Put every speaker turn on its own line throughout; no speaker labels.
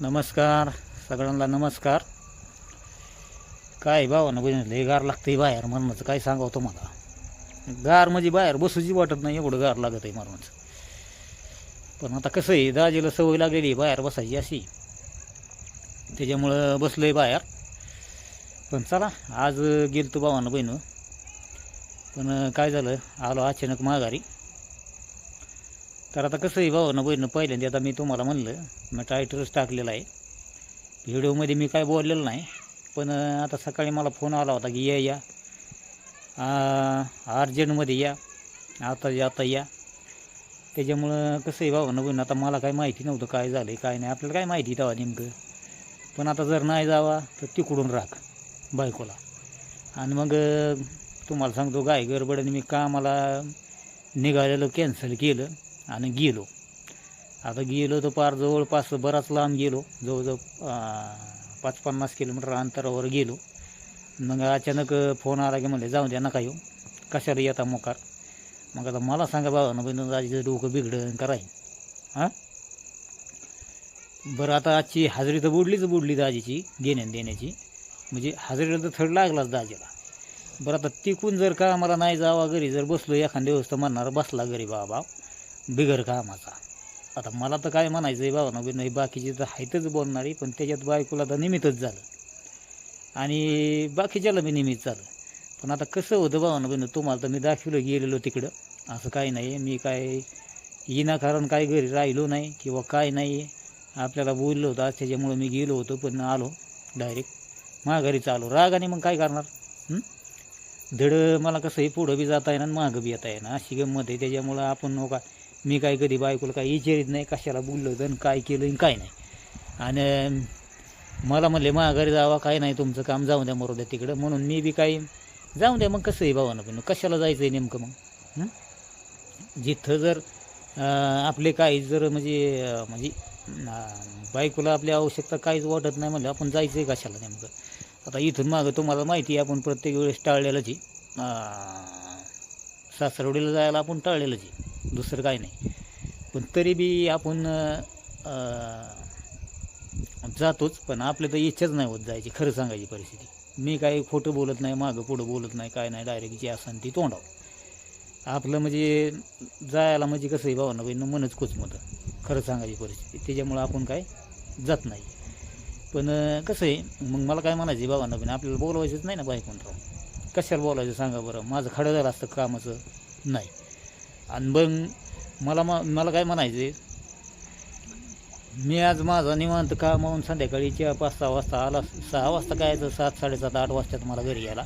नमस्कार सगळ्यांना नमस्कार. काय भावानं ना हे गार लागतंय बाहेर मरणाचं काय सांगावं तुम्हाला? गार म्हणजे बाहेर बसूची वाटत नाही एवढं गार लागत आहे मरणाचं. पण आता कसं आहे दाजीला सवय लागलेली आहे बाहेर बसायची अशी. त्याच्यामुळं बसलो आहे बाहेर. पण चला आज गेलतो तो भावानं बहिणं पण काय झालं? आलो अचानक माघारी. तर आता कसं आहे भाऊ ना बहिणं पहिल्यांदा आता मी तुम्हाला म्हणलं मी टायटलच टाकलेला आहे. व्हिडिओमध्ये मी काय बोललेलं नाही पण आता सकाळी मला फोन आला होता की या या. अर्जंटमध्ये या आता या आता या. त्याच्यामुळं कसं आहे भाऊ ना बहिणं आता मला काय माहिती नव्हतं काय झालं काय नाही. आपल्याला काय माहिती तेव्हा नेमकं. पण आता जर नाही जावा तर तिकडून राख बायकोला. आणि मग तुम्हाला सांगतो गाय गडबडीने मी कामाला निघालेलं कॅन्सल केलं. आणि गेलो. आता गेलो तर पार जवळपास बराच लांब गेलो. जवळजवळ पाच पन्नास किलोमीटर अंतरावर गेलो. मग अचानक फोन आला की म्हणले जाऊ द्या नका येऊ. कशाला येता मोकार? मग आता मला सांगा बाबा ना बहिण दाजीचं डोकं बिघडं कराय हां? बरं आता आजची हजेरी तर बुडलीच बुडली दाजीची देण्यान देण्याची. म्हणजे हजेरीला तर थड लागलाच दाजीला. बरं आता तिकून जर का मला नाही जावा घरी जर बसलो एखाद्या दिवस तर म्हणणार बसला घरी बाबा. बिगर कामाचा. आता मला तर काय म्हणायचं आहे बाबा नवीन नाही बाकीचे तर आहेतच बोलणारी पण त्याच्यात बायकोला तर निमित्तच झालं. आणि बाकीच्याला मी निमित्त झालं. पण आता कसं होतं बाबा नवीन तुम्हाला तर मी दाखवलं गेलेलो तिकडं. असं काही नाही मी काय विनाकारण काय घरी राहिलो नाही किंवा काय नाही आपल्याला बोललो होतं आज त्याच्यामुळं मी गेलो होतो पण आलो डायरेक्ट माघारीच आलो रागाने मग काय करणार? धड मला कसं हे पुढं बी जाता येणार आणि मागं बी येता येणार. अशी गंमत आहे. त्याच्यामुळं आपण हो नका मी काय कधी बायकोला काही विचारित नाही कशाला बोललो होतं काय केलं आणि काय नाही. आणि मला म्हणले माघारी जावा काय नाही तुमचं काम जाऊ द्या मरू द्या तिकडं. म्हणून मी बी काही जाऊ द्या मग कसं आहे भावानं पण? कशाला जायचं आहे नेमकं मग? जिथं जर आपले काही जर म्हणजे म्हणजे बायकोला आपली आवश्यकता काहीच वाटत नाही म्हणलं आपण जायचं आहे कशाला नेमकं? आता इथून मागं तुम्हाला माहिती आहे आपण प्रत्येक वेळेस टाळलेलंच आहे. सासरवडीला जायला आपण टाळलेलंच आहे. दुसरं काही नाही. पण तरी बी आपण जातोच पण आपल्या तर इच्छाच नाही होत जायची खरं सांगायची परिस्थिती. मी काही खोटं बोलत नाही मागं पुढं बोलत नाही काय नाही डायरेक्ट जी असन ती तोंडाव आपलं म्हणजे जायला म्हणजे कसं आहे भावना बहिणं मनच कुचमतं. खरं सांगायची परिस्थिती. त्याच्यामुळं आपण काय जात नाही. पण कसं आहे मग मला काय म्हणायचं बाबा बहिण आपल्याला बोलवायचंच नाही ना बायकोन राव कशाला बोलायचं सांगा बरं. माझं खडं झालं असतं कामाचं. नाही. आणि मग मला म मला काय म्हणायचं मी आज माझा निवांत कामावून संध्याकाळी चार पाच सहा वाजता आला. सहा वाजता काय यायचं सात साडेसात आठ वाजतात मला घरी यायला.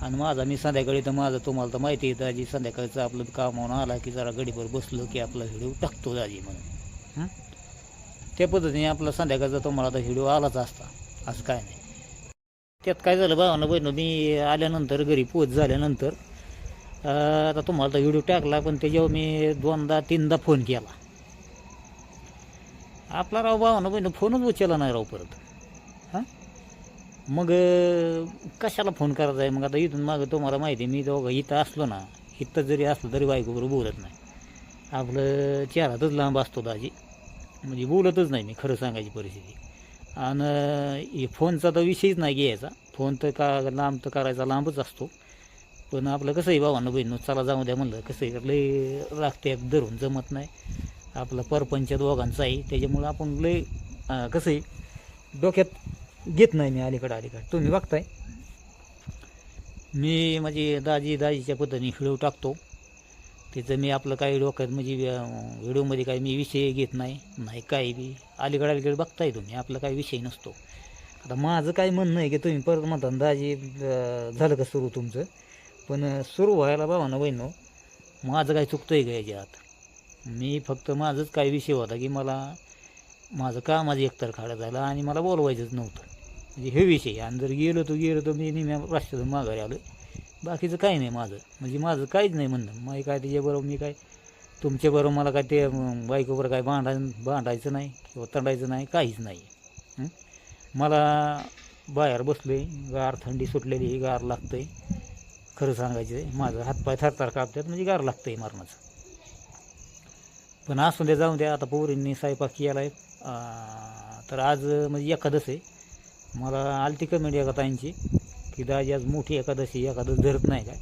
आणि माझा मी संध्याकाळी तर माझं तुम्हाला तर माहिती आहे दाजी संध्याकाळचं आपलं कामावून आला की जरा गडीभर बसलो की आपला व्हिडिओ टाकतो दाजी म्हणून. त्या पद्धतीने आपला संध्याकाळचा तुम्हाला तर व्हिडिओ आलाच असता. असं काय नाही. त्यात काय झालं भावानं बहिण मी आल्यानंतर घरी पोच झाल्यानंतर आता तुम्हाला तर व्हिडिओ टाकला पण त्याच्यावर मी दोनदा तीनदा फोन केला. आपला राव भावानं बहिण फोनच उचलला नाही राव परत. हां? मग कशाला फोन करायचा आहे? मग आता इथून मागं तुम्हाला माहिती आहे मी दोघं इथं असलो ना इथं जरी असलं तरी बायकोबरोबर बोलत नाही. आपलं चेहरातच लांब असतो दाजी. म्हणजे बोलतच नाही मी खरं सांगायची परिस्थिती. आणि हे फोनचा तर विषयच नाही घ्यायचा. फोन तर का लांब तर करायचा लांबच असतो. पण आपलं कसं आहे भावानं बहिणू चला जाऊ द्या म्हणलं कसं आहे लय लागते धरून जमत नाही. आपलं परपंच दोघांचं आहे त्याच्यामुळं आपण लय कसंही कसं आहे डोक्यात घेत नाही मी अलीकडं अलीकडं. तुम्ही बघताय. मी माझी दाजी दाजीच्या पद्धतीने व्हिडिओ टाकतो. तिचं मी आपलं काही डोक्यात म्हणजे व्हिडिओमध्ये काही मी विषय घेत नाही नाही काही बी. अलीकडे अलीकडे बघताय तुम्ही आपला काही विषय नसतो. आता माझं काय म्हणणं आहे की तुम्ही परत म्हणता दाजी झालं का सुरू तुमचं? पण सुरू व्हायला बाबा ना बहिणो माझं काय चुकतं आहे का याच्यात? मी फक्त माझंच काय विषय होता की मला माझं कामाचं एकतर खाडा झालं आणि मला बोलवायचंच नव्हतं. म्हणजे हे विषय. आणि जर गेलो तर गेलो तर मी निम्या राष्ट्रातून माघारी आलो बाकीचं काही नाही माझं. म्हणजे माझं काहीच नाही म्हणणं. मग काय त्याच्याबरोबर मी काय तुमच्याबरोबर मला काय ते अं, काय भांडा भांडायचं नाही किंवा तंडायचं नाही काहीच नाही. मला बाहेर बसलो आहे गार थंडी सुटलेली गार लागतं आहे खरं सांगायचं आहे माझं हातपाय थरथर कापतात म्हणजे गार लागतं आहे मरणाचं. पण असू द्या जाऊ द्या आता पोरींनी स्वयंपाक केला आहे तर आज म्हणजे एकादश आहे. मला आलती कमेंट एका ताईंची की दाजी आज मोठी एकादशी एकादश धरत नाही काय?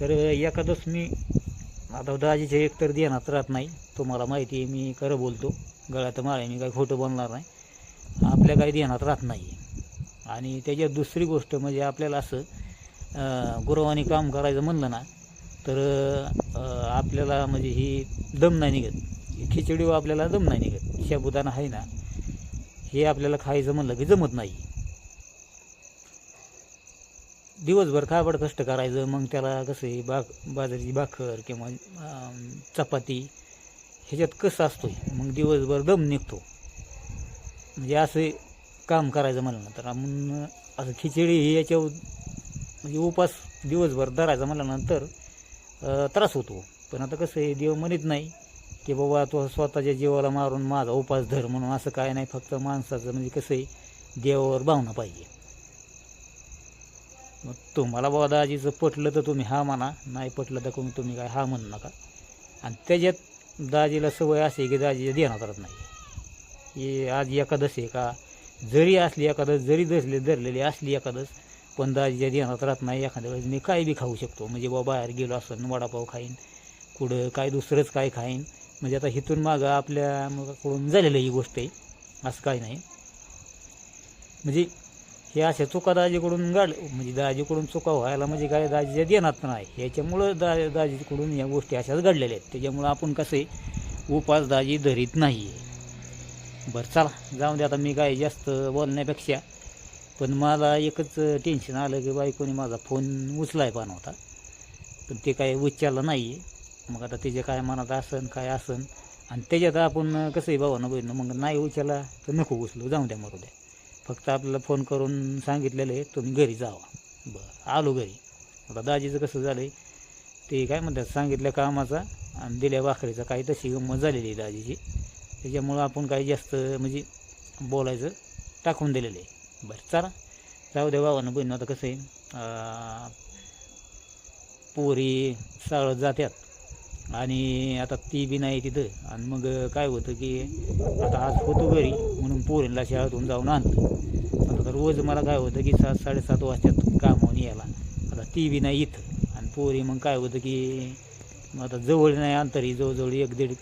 तर एकादश मी आता दाजीच्या एकतर ध्यानात राहत नाही तुम्हाला माहिती आहे मी खरं बोलतो. गळ्यात माळे मी काही खोटं बोलणार नाही. आपल्या काही ध्यानात राहत नाही. आणि त्याच्यात दुसरी गोष्ट म्हणजे आपल्याला असं गुरुवानी काम करायचं म्हणलं ना तर आपल्याला म्हणजे ही दम नाही निघत. ही आपल्याला दम नाही निघत. साबुदाणा आहे ना हे आपल्याला खायचं म्हणलं की जमत नाही. दिवसभर काबड कष्ट करायचं मग त्याला कसं आहे बाक बाजरीची भाकर किंवा चपाती ह्याच्यात कसं असतो मग दिवसभर दम निघतो. म्हणजे असं काम करायचं म्हणलं ना तर आपण असं खिचडी ही याच्यावर म्हणजे उपास दिवसभर धरायचा म्हटल्यानंतर त्रास होतो. पण आता कसं आहे देव म्हणत नाही की बाबा तो स्वतःच्या जीवाला मारून माझा उपास धर म्हणून. असं काय नाही फक्त माणसाचं म्हणजे कसं आहे देवावर भावना पाहिजे. मग तुम्हाला बाबा दाजीचं पटलं तर तुम्ही हा म्हणा नाही पटलं तर कोणी तुम्ही काय हा म्हणू नका. आणि त्याच्यात दाजीला सवय असे की दाजीच्या देणं करत नाही. की आज एकादश आहे का? जरी असली एकादश जरी दसले धरलेली असली एकादश पण दाजीच्या ध्यानात राहत नाही एखाद्या वेळेस मी काय बी खाऊ शकतो. म्हणजे बाबा बाहेर गेलो असताना वडापाव खाईन कुठं काय दुसरंच काय खाईन. म्हणजे आता हिथून मागं आपल्या कडून झालेलं ही गोष्ट आहे. असं काही नाही. म्हणजे हे अशा चुका दाजीकडून गाड म्हणजे दाजीकडून चुका व्हायला म्हणजे काय दाजीच्या देण्यात नाही ह्याच्यामुळं दा दाजीकडून या गोष्टी अशाच घडलेल्या आहेत. त्याच्यामुळं आपण कसं आहे उपास दाजी धरीत नाही आहे बरं चला जाऊन दे आता मी काय जास्त बोलण्यापेक्षा पण मला एकच टेन्शन आलं की बायकोने माझा फोन उचलाय पण होता. पण ते काय उच्चारला नाही आहे मग आता त्याचे काय मनात असन काय असन? आणि त्याच्यात आपण कसंही भावानं बहिणं मग नाही उचलला तर नको उचलू जाऊन द्या मरू द्या. फक्त आपल्याला फोन करून सांगितलेलं आहे तुम्ही घरी जावा. बरं आलो घरी. आता दाजीचं कसं झालं आहे ते काय म्हणतात सांगितल्या कामाचा आणि दिल्या वाखरीचा काही तशी गंमत झालेली आहे दाजीची. त्याच्यामुळं आपण काही जास्त म्हणजे बोलायचं टाकून दिलेलं आहे. बरं चला. जाऊ द्या भावानं बहिणं आता कसं आहे पोरी साळत जात्यात. आणि आता ती बी नाही तिथं. आणि मग काय होतं की आता आज होतो घरी म्हणून पोरींना शाळेतून जाऊन आणतो. आता तर रोज मला काय होतं की सात साडेसात वाजतात कामावून यायला. आता ती बी नाही इथं. आणि पोरी मग काय होतं की मग आता जवळ नाही अंतर आहे जवळजवळ एक दीड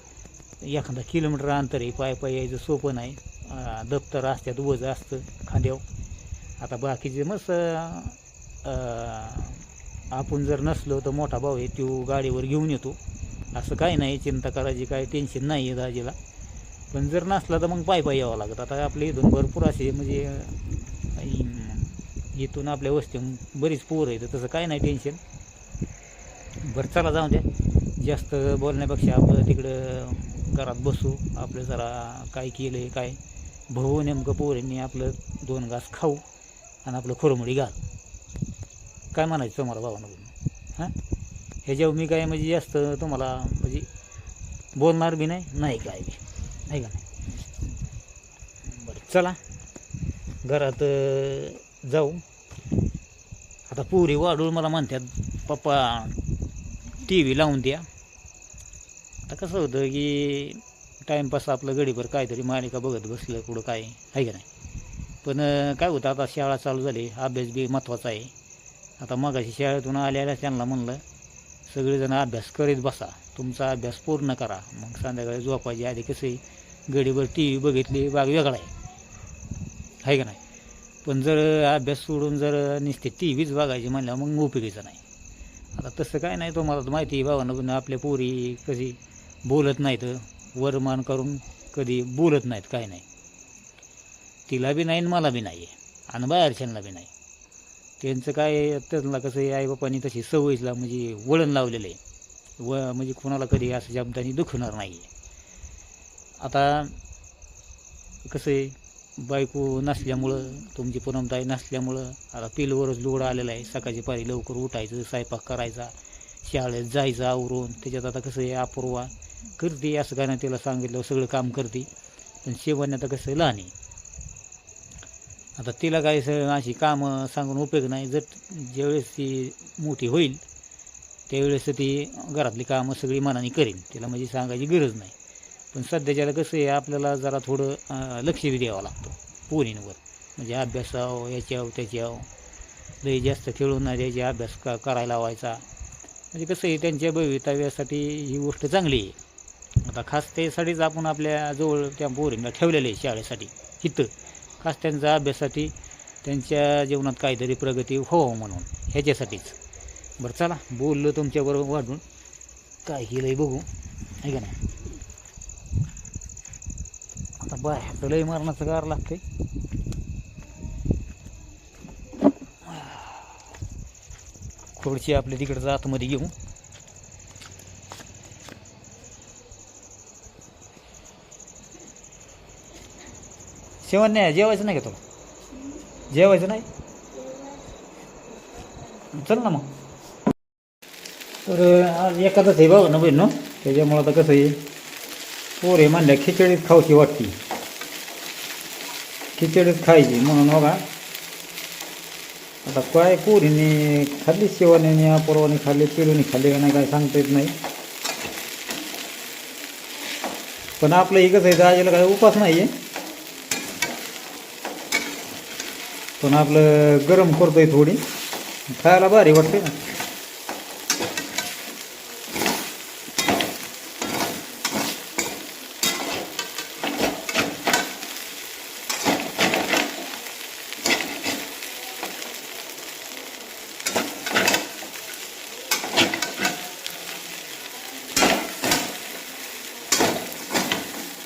एखादा किलोमीटर अंतर आहे पाय पाय यायचं सोपं नाही. दप्तर असतात वज असतं खांद्यावर. आता बाकीचे मस्त आपण जर नसलो तर मोठा भाऊ आहे तो गाडीवर घेऊन येतो. असं काही नाही चिंता करायची काय टेन्शन नाही आहे दाजीला. पण जर नसला तर मग पाय पाय यावं लागत. आता आपल्या इथून भरपूर असे म्हणजे इथून आपल्या वस्ती बरीच पोर आहे तर तसं काय नाही टेन्शन बरं चला जाऊ द्या. जास्त बोलण्यापेक्षा आपलं तिकडं घरात बसू. आपलं जरा काय केलं आहे काय भाऊ नेमकं पोरींनी आपलं दोन घास खाऊ आणि आपलं खोरमुडी घाल. काय म्हणायचं तुम्हाला भावानं हां? ह्याच्यावर मी काय म्हणजे जास्त तुम्हाला म्हणजे बोलणार बी नाही नाही काय बी. नाही का नाही? बरं चला. घरात जाऊ. आता पुरी वाढून मला म्हणतात पप्पा टी व्ही लावून द्या. आता कसं होतं की टाईमपास आपलं गडीभर काहीतरी मालिका बघत बसलं कुठं काय आहे का नाही? पण काय होतं आता शाळा चालू झाली अभ्यास बी महत्त्वाचा आहे. आता मगाशी शाळेतून आल्याला त्यांना म्हणलं सगळेजण अभ्यास करीत बसा तुमचा अभ्यास पूर्ण करा. मग संध्याकाळी झोपायची आधी कसं आहे गडीभर टी व्ही बघितली बाग वेगळा आहे. आहे का नाही? पण जर अभ्यास सोडून जर नुसते टी व्हीच बघायची म्हणल्यावर मग उपयोगीचं नाही. आता तसं काय नाही तुम्हाला तर माहिती आहे भावानं पण आपल्या पोरी कशी बोलत नाहीत. वरमान करून कधी बोलत नाहीत काय नाही. तिला बी नाही आणि मला बी नाही आहे आणि बाहेरच्यांना बी नाही. त्यांचं काय त्यांना कसं आहे आईबापांनी तशी सवयीला म्हणजे वळण लावलेलं. आहे व म्हणजे कोणाला कधी असं शब्दांनी दुखणार नाही आहे आता कसं आहे बायको नसल्यामुळं तुमची पुनमताई नसल्यामुळं आता पिलवरच लोड आलेला आहे. सकाळची पारी लवकर उठायचं स्वयंपाक करायचा शाळेत जायचं आवरून. त्याच्यात आता कसं आहे अपूर्वा करते असं काय नाही तिला सांगितलं सगळं काम करते. पण शेवण आता कसं लहान आहे. आता तिला काही अशी कामं सांगून उपयोग नाही. जर ज्यावेळेस ती मोठी होईल त्यावेळेस ती घरातली कामं सगळी मनाने करेन. तिला म्हणजे सांगायची गरज नाही. पण सध्याच्याला कसं आहे आपल्याला जरा थोडं लक्ष बी द्यावं लागतं. पोरींवर. म्हणजे अभ्यासाव हो, याच्याव हो, त्याच्याव हो. लई जास्त खेळून नाही द्यायचे अभ्यास क करायला लावायचा. म्हणजे कसं आहे त्यांच्या भवितव्यासाठी ही गोष्ट चांगली आहे. आता खास त्यासाठीच आपण आपल्या जवळ त्या बोरिंगला ठेवलेलं आहे शाळेसाठी इथं. खास त्यांचा अभ्यासासाठी त्यांच्या जीवनात काहीतरी प्रगती व्हावं म्हणून ह्याच्यासाठीच. बरं चला बोललो तुमच्याबरोबर वाढून. काय केलंय बघू. आहे का नाही? आता बाहेर लय मारण्याचं गार लागते खुर्ची आपल्या तिकडचं आतमध्ये घेऊ. शेवण नाही जेवायचं नाही का तुला? जेवायचं नाही? चल ना मग. तर आज एखादंच आहे बाबा ना बहिण त्याच्यामुळं आता कसं आहे पोरे म्हणल्या खिचडीच खाऊची वाटती? खिचडीच खायची म्हणून बघा. आता काय पोरीने खाल्ली शिवाने पोरवाने खाल्ली पिलूने खाल्ली का नाही काय सांगता येत नाही. पण आपलं एकच कसं आहे आजीला काय उपास नाही आहे पण आपलं गरम करतोय थोडी. खायला भारी वाटते ना.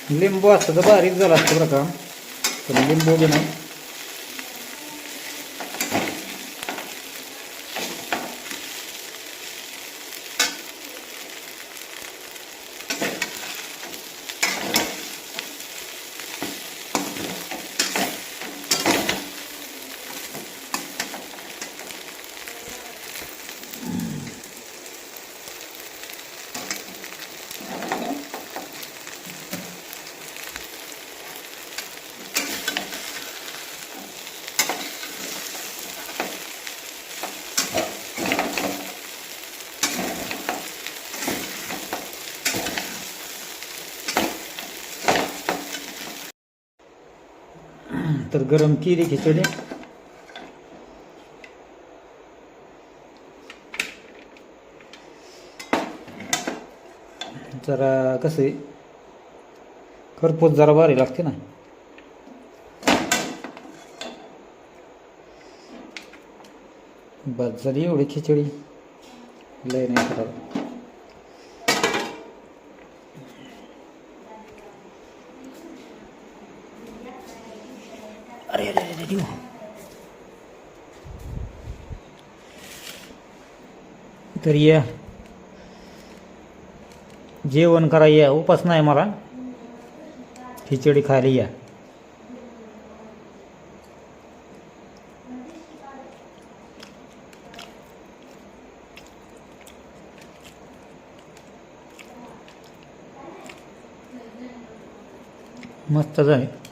लिंबू असतं तर बारीक झालं असतं बरं का. पण लिंबू बी नाही. तर गरम केली खिचडी जरा कसं आहे? खरपूस जरा भारी लागते ना. बस झाली एवढी खिचडी. लय नाही खराब तर या जेवण करा या उपास नाही मला। खिचडी खायला या मस्त झाले।